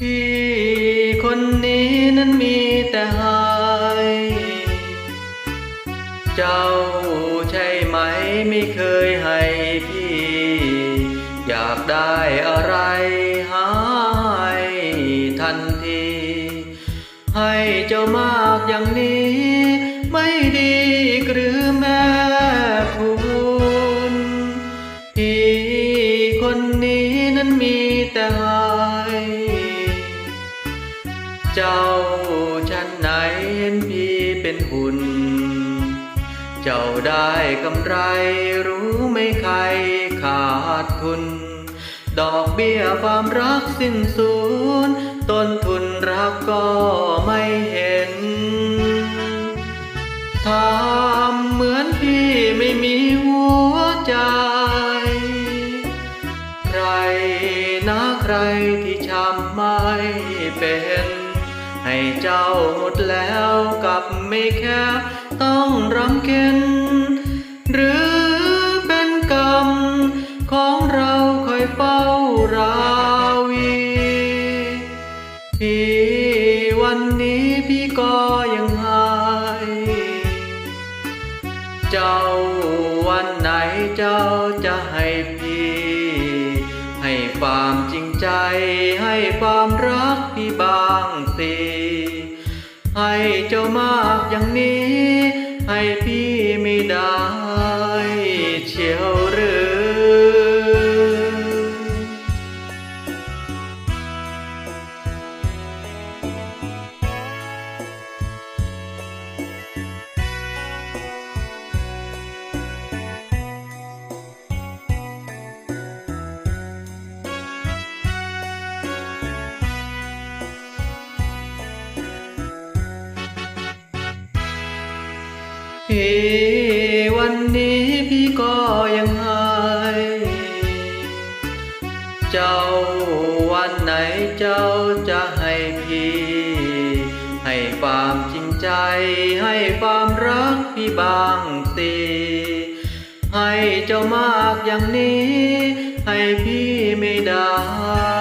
พี่คนนี้นั้นมีแต่หาย เจ้าใช่ไหมไม่เคยให้พี่ อยากได้อะไรหายทันที ให้เจ้ามากอย่างนี้ เจ้าฉันไหนเห็นพี่เป็นหุ่น เจ้าได้กำไรรู้ไหม่ใครขาดทุน ดอกเบี้ยความรักสิ้นสูญต้นทุนรักก็ไม่เห็นทำเหมือนพี่ไม่มีหัวใจ ใครนะใครที่ช้ำไม่เป็น ให้เจ้าหมดแล้วกับไม่แค่ต้องรำเค็นหรือเป็นกรรม ของเราคอยเฝ้าราวีที่วันนี้พี่ก็ยังหายเจ้าวันไหนเจ้าจะให้พี่ ให้ความจริงใจให้ความ พี่บางสิให้เจ้ามากอย่างนี้ ให้พี่ไม่ได้ วันนี้พี่ก็ยังให้เจ้าวันไหนเจ้าจะให้พี่ ให้ความจริงใจ ให้ความรักพี่บางสิให้เจ้ามากอย่างนี้ ให้พี่ไม่ได้